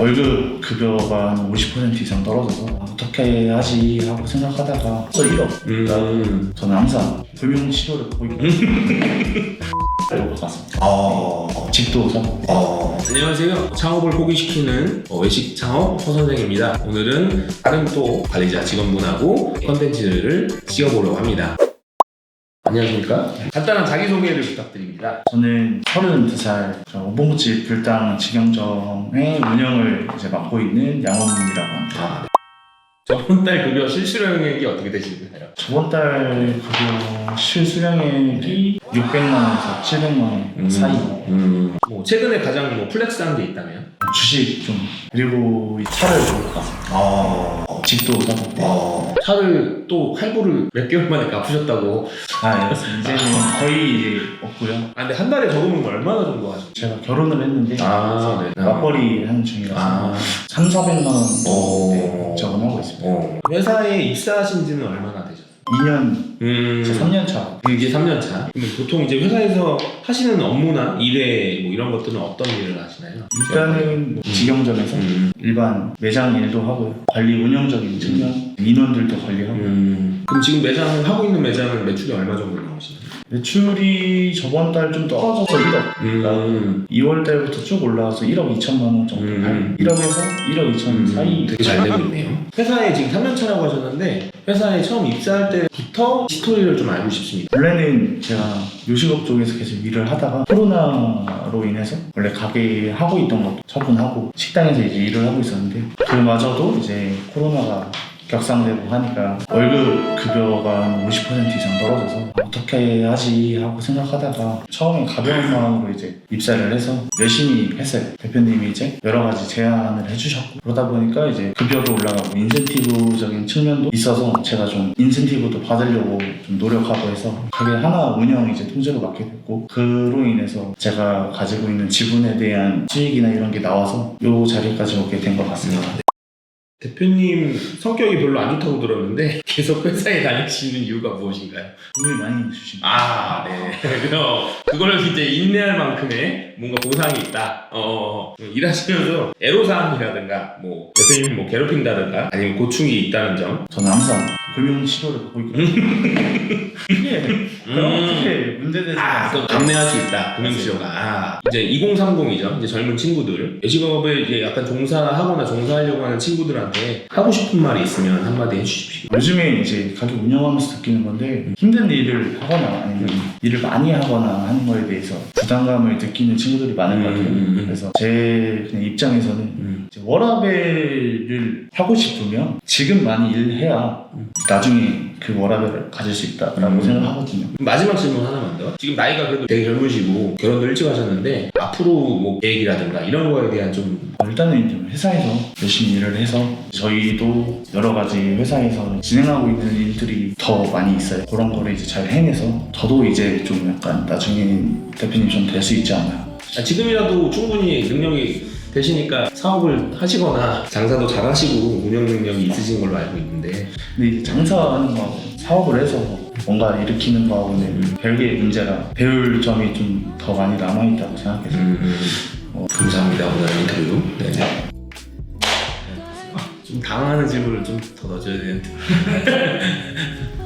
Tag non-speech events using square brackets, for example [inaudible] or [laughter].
월급 급여가 한 50% 이상 떨어져서 아, 어떻게 하지 하고 생각하다가 저 1억 음. 저는 항상 금융 치료를 보고 이러고 갔습니다 어. 집도 사고 어. 안녕하세요. 창업을 포기시키는 어, 외식 창업 서 선생입니다. 오늘은 다른 또 관리자 직원분하고 컨텐츠를 찍어보려고 합니다. 안녕하십니까? 간단한 자기소개를 부탁드립니다. 저는 32살 오봉집 불당 직영점의 운영을 이제 맡고 있는 양원민이라고 합니다 아, 네. 저번 달 급여 실수령액이 어떻게 되시나요? 저번 달 급여 실수령액이 600만 원에서 700만 원 사이 음. 뭐 최근에 가장 뭐 플렉스한 게 있다면? 주식 좀 그리고 이 차를 좀 갔습니다 어. 집도 사고 어. 차를 또 할부를 몇 개월 만에 갚으셨다고. 아 예, 이제는 거의 이제 없고요 아, 근데 한 달에 적으면 얼마나 정도 하죠? 제가 결혼을 했는데 아, 네. 맞벌이 하는 중이라서 아. 3, 400만 원 오. 네, 적응하고 있습니다 어. 회사에 입사하신 지는 얼마나 되셨어요? 2년, 음. 제 3년 차 이게 3년 차. 보통 이제 회사에서 하시는 업무나 일에 뭐 이런 것들은 어떤 일을 하시나요? 일단은 뭐 직영점에서 음. 일반 매장 일도 하고요 관리 운영적인 측면 인원들도 관리하고 음. 그럼 지금 매장 하고 있는 매장은 매출이 얼마 정도 나오시나요? 매출이 저번 달 좀 떨어져서 1억 음. 2월 달부터 쭉 올라와서 1억 2천만 원 정도 음. 1억에서 1억 2천 사이 되게 잘 되고 있네요. 회사에 지금 3년 차라고 하셨는데 회사에 처음 입사할 때부터 스토리를 좀 알고 싶습니다. 원래는 제가 요식업 쪽에서 계속 일을 하다가 코로나로 인해서 원래 가게 하고 있던 것도 처분하고 식당에서 이제 일을 하고 있었는데 그마저도 이제 코로나가 격상되고 하니까 월급 급여가 한 50% 이상 떨어져서 어떻게 하지 하고 생각하다가 처음에 가벼운 마음으로 이제 입사를 해서 열심히 했어요. 대표님이 이제 여러 가지 제안을 해주셨고 그러다 보니까 이제 급여도 올라가고 인센티브적인 측면도 있어서 제가 좀 인센티브도 받으려고 좀 노력하고 해서 가게 하나 운영 이제 통째로 맡게 됐고 그로 인해서 제가 가지고 있는 지분에 대한 수익이나 이런 게 나와서 이 자리까지 오게 된 것 같습니다. 대표님 성격이 별로 안 좋다고 들었는데 [laughs] 계속 회사에 다니시는 이유가 무엇인가요? 돈을 많이 주십니다. 아, 네. 그래서 그걸 이제 인내할 만큼의 뭔가 보상이 있다. 어, 일하시면서 애로사항이라든가, 뭐, 대표님 뭐 괴롭힌다든가, 아니면 고충이 있다는 점. 저는 항상 금융 치료를 받고 있거든요. 음. 크게 문제되지 아. 감내할 수 있다. 금융치료가. 아, 이제 2030이죠. 이제 젊은 친구들. 예식업에 이제 약간 종사하거나 종사하려고 하는 친구들한테 하고 싶은 말이 있으면 한마디 해주십시오. 요즘에 이제 가게 운영하면서 느끼는 건데 힘든 일을 하거나 아니면 일을 많이 하거나 하는 거에 대해서 부담감을 느끼는 친구들이 많은 것 같아요. 음, 음, 음. 그래서 제 그냥 입장에서는 음. 이제 워라벨을 하고 싶으면 지금 많이 일해야 음. 나중에 그 워라벨을 가질 수 있다라고 음. 생각하거든요. 마지막 질문 하나만 더. 지금 나이가 그래도 되게 젊으시고 결혼도 일찍 하셨는데 앞으로 뭐 계획이라든가 이런 거에 대한 좀 어, 일단은 이제 회사에서 열심히 일을 해서 저희도 여러 가지 회사에서 진행하고 있는 일들이 더 많이 있어요. 그런 거를 이제 잘 해내서 저도 이제 좀 약간 나중에 대표님 좀 될 수 있지 않나. 아, 지금이라도 충분히 능력이 되시니까 사업을 하시거나 장사도 잘 하시고 운영 능력이 있으신 걸로 알고 있는데 근데 이제 장사하는 거하고 사업을 해서 뭔가 일으키는 거하고는 음. 별개의 문제라 배울 점이 좀 더 많이 남아있다고 생각해서 어, 감사합니다 오늘 인터뷰. 네. 좀 당황하는 질문을 좀 더 넣어줘야 되는데. [laughs]